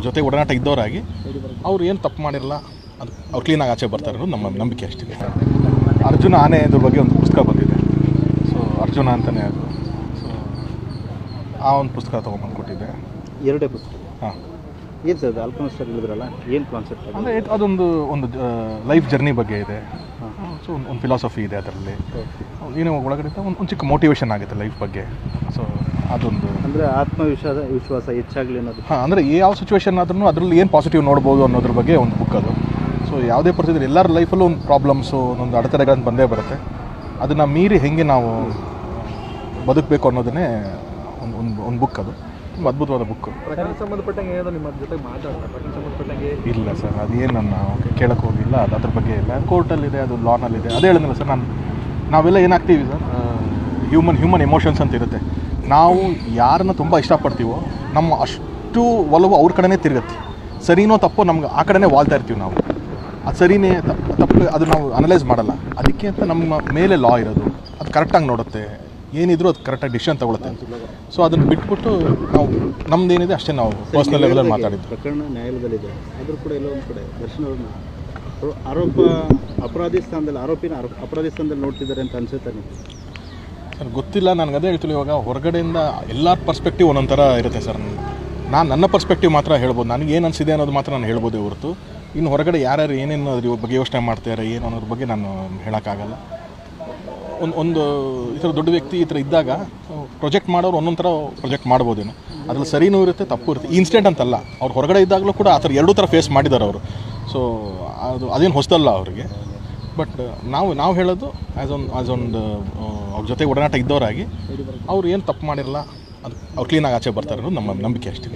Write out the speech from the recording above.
ಅವ್ರ ಜೊತೆ ಒಡನಾಟ ಇದ್ದವರಾಗಿ ಅವ್ರು ಏನು ತಪ್ಪು ಮಾಡಿರಲ್ಲ ಅದು ಅವ್ರು ಕ್ಲೀನಾಗಿ ಆಚೆ ಬರ್ತಾರೆ ಅನ್ನೋದು ನಮ್ಮ ನಂಬಿಕೆ ಅಷ್ಟಿದೆ. ಅರ್ಜುನ ಆನೆ ಇದ್ರ ಬಗ್ಗೆ ಒಂದು ಪುಸ್ತಕ ಬಂದಿದೆ. ಸೊ ಅರ್ಜುನ ಅಂತಲೇ ಅದು. ಸೊ ಆ ಒಂದು ಪುಸ್ತಕ ತೊಗೊಂಬಂದು ಕೊಟ್ಟಿದ್ದೆ. ಎರಡೇ ಪುಸ್ತಕ? ಹಾಂ. ಏನು ಸರ್ ಅದು ಹೇಳಿದ್ರಲ್ಲ ಏನು ಕಾನ್ಸೆಪ್ಟ್ ಅಂದರೆ ಅದೊಂದು ಒಂದು ಲೈಫ್ ಜರ್ನಿ ಬಗ್ಗೆ ಇದೆ. ಸೊ ಒಂದು ಒಂದು ಫಿಲಾಸಫಿ ಇದೆ ಅದರಲ್ಲಿ. ಏನೋ ಒಳಗಡೆ ಒಂದು ಒಂದು ಚಿಕ್ಕ ಮೋಟಿವೇಶನ್ ಆಗುತ್ತೆ ಲೈಫ್ ಬಗ್ಗೆ. ಸೊ ಅದೊಂದು ಅಂದರೆ ಆತ್ಮವಿಶ್ವಾಸ ವಿಶ್ವಾಸ ಹೆಚ್ಚಾಗ್ಲಿ ಅನ್ನೋದು. ಹಾಂ ಅಂದರೆ ಯಾವ ಸಿಚುವೇಶನ್ ಆದ್ರೂ ಅದರಲ್ಲಿ ಏನು ಪಾಸಿಟಿವ್ ನೋಡ್ಬೋದು ಅನ್ನೋದ್ರ ಬಗ್ಗೆ ಒಂದು ಬುಕ್ ಅದು. ಸೊ ಯಾವುದೇ ಪರಿಸ್ಥಿತಿ ಎಲ್ಲರ ಲೈಫಲ್ಲೂ ಒಂದು ಪ್ರಾಬ್ಲಮ್ಸು ಒಂದೊಂದು ಅಡೆತಡೆಗಳನ್ನು ಬಂದೇ ಬರುತ್ತೆ. ಅದನ್ನು ಮೀರಿ ಹೆಂಗೆ ನಾವು ಬದುಕಬೇಕು ಅನ್ನೋದನ್ನೇ ಒಂದು ಒಂದು ಒಂದು ಬುಕ್ ಅದು. ತುಂಬ ಅದ್ಭುತವಾದ ಬುಕ್ ಸಂಬಂಧಪಟ್ಟಂಗೆ ನಿಮ್ಮ ಜೊತೆ ಸಂಬಂಧಪಟ್ಟಂಗೆ? ಇಲ್ಲ ಸರ್ ಅದೇನು ನನ್ನ ಕೇಳಕ್ಕೆ ಹೋಗಿಲ್ಲ. ಅದು ಅದ್ರ ಬಗ್ಗೆ ಇಲ್ಲ. ಕೋರ್ಟಲ್ಲಿದೆ ಅದು ಲಾನಲ್ಲಿದೆ ಅದೇ ಹೇಳಿದ್ನಲ್ಲ ಸರ್ ನಾನು ನಾವೆಲ್ಲ ಏನಾಗ್ತೀವಿ ಸರ್? ಹ್ಯೂಮನ್ ಹ್ಯೂಮನ್ ಎಮೋಷನ್ಸ್ ಅಂತ ಇರುತ್ತೆ. ನಾವು ಯಾರನ್ನ ತುಂಬ ಇಷ್ಟಪಡ್ತೀವೋ ನಮ್ಮ ಅಷ್ಟು ಒಲವು ಅವ್ರ ಕಡೆನೇ ತಿರುಗತ್ತೆ. ಸರಿನೋ ತಪ್ಪೋ ನಮ್ಗೆ ಆ ಕಡೆನೇ ವಾಲ್ತಾ ಇರ್ತೀವಿ ನಾವು. ಅದು ಸರಿನೇ ತಪ್ಪು ತಪ್ಪು ಅದು ನಾವು ಅನಲೈಸ್ ಮಾಡಲ್ಲ. ಅದಕ್ಕೆ ಅಂತ ನಮ್ಮ ಮೇಲೆ ಲಾ ಇರೋದು. ಅದು ಕರೆಕ್ಟಾಗಿ ನೋಡುತ್ತೆ. ಏನಿದ್ರು ಅದು ಕರೆಕ್ಟಾಗಿ ಡಿಸಿಷನ್ ತಗೊಳುತ್ತೆ ಸೊ ಅದನ್ನು ಬಿಟ್ಬಿಟ್ಟು ನಾವು ನಮ್ದು ಏನಿದೆ ಅಷ್ಟೇ ನಾವು ಪರ್ಸ್ನಲ್ ಲೆವೆಲಲ್ಲಿ ಮಾತಾಡಿದ್ದು. ಪ್ರಕರಣ ನ್ಯಾಯಾಲಯದಲ್ಲಿದೆ. ಆದರೂ ಕೂಡ ಎಲ್ಲೋ ಒಂದು ಕಡೆ ದರ್ಶನ್ ಆರೋಪ ಅಪರಾಧಿ ಸ್ಥಾನದಲ್ಲಿ ಆರೋಪಿನ ಆರೋಪ ಅಪರಾಧಿ ಸ್ಥಾನದಲ್ಲಿ ನೋಡ್ತಿದ್ದಾರೆ ಅಂತ ಅನ್ಸುತ್ತೆ ಗೊತ್ತಿಲ್ಲ, ನನಗೆ ಅದೇ ಹೇಳ್ತಿಲ್ಲ ಇವಾಗ ಹೊರಗಡೆಯಿಂದ ಎಲ್ಲ ಪರ್ಸ್ಪೆಕ್ಟಿವ್ ಒಂದೊಂದು ಥರ ಇರುತ್ತೆ ಸರ್. ನಾನು ನನ್ನ ಪರ್ಸ್ಪೆಕ್ಟಿವ್ ಮಾತ್ರ ಹೇಳ್ಬೋದು, ನನಗೆ ಏನು ಅನಿಸಿದೆ ಅನ್ನೋದು ಮಾತ್ರ ನಾನು ಹೇಳ್ಬೋದು ಹೊರತು. ಇನ್ನು ಹೊರಗಡೆ ಯಾರ್ಯಾರು ಏನೇನು ಅದ್ರ ಬಗ್ಗೆ ಯೋಚನೆ ಮಾಡ್ತಾರೆ ಏನು ಅನ್ನೋದ್ರ ಬಗ್ಗೆ ನಾನು ಹೇಳೋಕ್ಕಾಗಲ್ಲ. ಒಂದು ಒಂದು ಈ ಥರ ದೊಡ್ಡ ವ್ಯಕ್ತಿ ಈ ಥರ ಇದ್ದಾಗ ಪ್ರೊಜೆಕ್ಟ್ ಮಾಡೋರು ಒಂದೊಂದು ಥರ ಪ್ರೊಜೆಕ್ಟ್ ಮಾಡ್ಬೋದೇನು. ಅದ್ರಲ್ಲಿ ಸರಿನೂ ಇರುತ್ತೆ, ತಪ್ಪು ಇರುತ್ತೆ. ಇನ್ಸ್ಟೆಂಟ್ ಅಂತಲ್ಲ, ಅವ್ರು ಹೊರಗಡೆ ಇದ್ದಾಗಲೂ ಕೂಡ ಆ ಥರ ಎರಡೂ ಥರ ಫೇಸ್ ಮಾಡಿದ್ದಾರೆ ಅವರು. ಸೊ ಅದು, ಅದೇನು ಹೊಸದಲ್ಲ ಅವರಿಗೆ. ಬಟ್ ನಾವು ನಾವು ಹೇಳೋದು ಆ್ಯಸ್ ಒನ್ ಆ್ಯಸ್ ಒಂದು ಅವ್ರ ಜೊತೆ ಒಡನಾಟ ಇದ್ದವರಾಗಿ ಅವ್ರು ಏನು ತಪ್ಪು ಮಾಡಿರಲ್ಲ ಅದು ಅವ್ರು ಕ್ಲೀನಾಗಿ ಆಚೆ ಬರ್ತಾರೆ ಅನ್ನೋದು ನಮ್ಮ ನಂಬಿಕೆ ಅಷ್ಟೇ